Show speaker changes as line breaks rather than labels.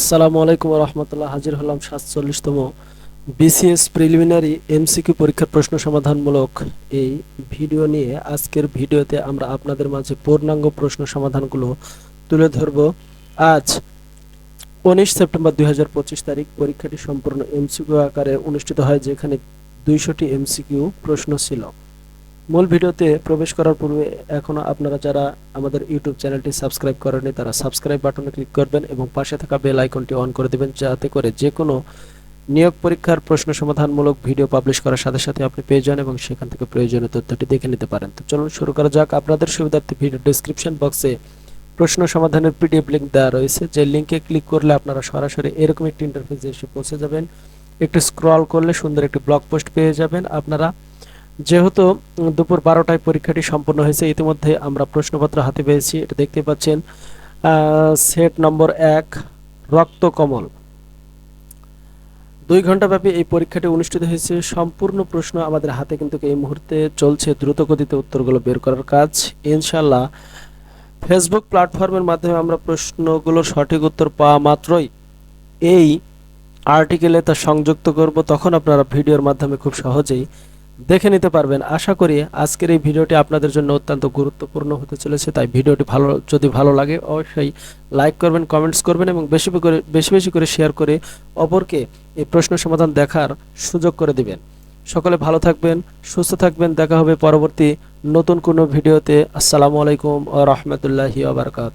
আসসালামু আলাইকুম রহমতুল্লাহ। হাজির হলাম সাতচল্লিশতম বিসিএস প্রিলিমিনারি এমসিকিউ পরীক্ষার প্রশ্ন সমাধানমূলক এই ভিডিও নিয়ে আজকের ভিডিওতে আমরা আপনাদের মাঝে পূর্ণাঙ্গ প্রশ্ন সমাধানগুলো তুলে ধরব। আজ উনিশ সেপ্টেম্বর দুই হাজার পঁচিশ তারিখ পরীক্ষাটি সম্পূর্ণ এমসিকিউ আকারে অনুষ্ঠিত হয়, যেখানে দুইশোটি এমসিকিউ প্রশ্ন ছিল। মূল ভিডিওতে প্রবেশ করার পূর্বে এখনও আপনারা যারা আমাদের ইউটিউব চ্যানেলটি সাবস্ক্রাইব করেনি তারা সাবস্ক্রাইব বাটনে ক্লিক করবেন এবং পাশে থাকা বেল আইকনটি অন করে দেবেন যাতে করে যে কোনো নিয়োগ পরীক্ষার প্রশ্ন সমাধানমূলক ভিডিও পাবলিশ করার সাথে সাথে আপনি পেয়ে যান এবং সেখান থেকে প্রয়োজনীয় তথ্যটি দেখে নিতে পারেন। তো চলুন শুরু করা যাক। আপনাদের সুবিধার্থে ভিডিও ডেসক্রিপশন বক্সে প্রশ্ন সমাধানের পিডিএফ লিঙ্ক দেওয়া রয়েছে। যে লিঙ্কে ক্লিক করলে আপনারা সরাসরি এরকম একটি ইন্টারফেসে এসে পৌঁছে যাবেন। একটু স্ক্রল করলে সুন্দর একটি ব্লগ পোস্ট পেয়ে যাবেন। আপনারা যেহেতু দুপুর বারোটায় পরীক্ষাটি সম্পন্ন হয়েছে, ইতিমধ্যে আমরা প্রশ্নপত্র হাতে পেয়েছি। এটা দেখতে পাচ্ছেন সেট নম্বর এক রক্তকমল দুই ঘন্টাব্যাপী এই পরীক্ষাটি অনুষ্ঠিত হয়েছে। সম্পূর্ণ প্রশ্ন আমাদের হাতে কিন্তু এই মুহূর্তে চলছে। দ্রুত গতিতে উত্তরগুলো বের করার কাজ। ইনশাল্লাহ ফেসবুক প্ল্যাটফর্মের মাধ্যমে আমরা প্রশ্নগুলোর সঠিক উত্তর পাওয়া মাত্রই এই আর্টিকেলে তা সংযুক্ত করব। তখন আপনারা ভিডিওর মাধ্যমে খুব সহজেই দেখে নিতে পারবেন। আশা করি আজকের এই ভিডিওটি আপনাদের জন্য অত্যন্ত গুরুত্বপূর্ণ হতে চলেছে, তাই ভিডিওটি ভালো, যদি ভালো লাগে অবশ্যই লাইক করবেন, কমেন্টস করবেন এবং বেশি করে, বেশি বেশি করে শেয়ার করে অপরকে এই প্রশ্ন সমাধান দেখার সুযোগ করে দিবেন। সকলে ভালো থাকবেন, সুস্থ থাকবেন, দেখা হবে পরবর্তী নতুন কোনো ভিডিওতে। আসসালামু আলাইকুম ও রহমতুল্লাহি আবরকাত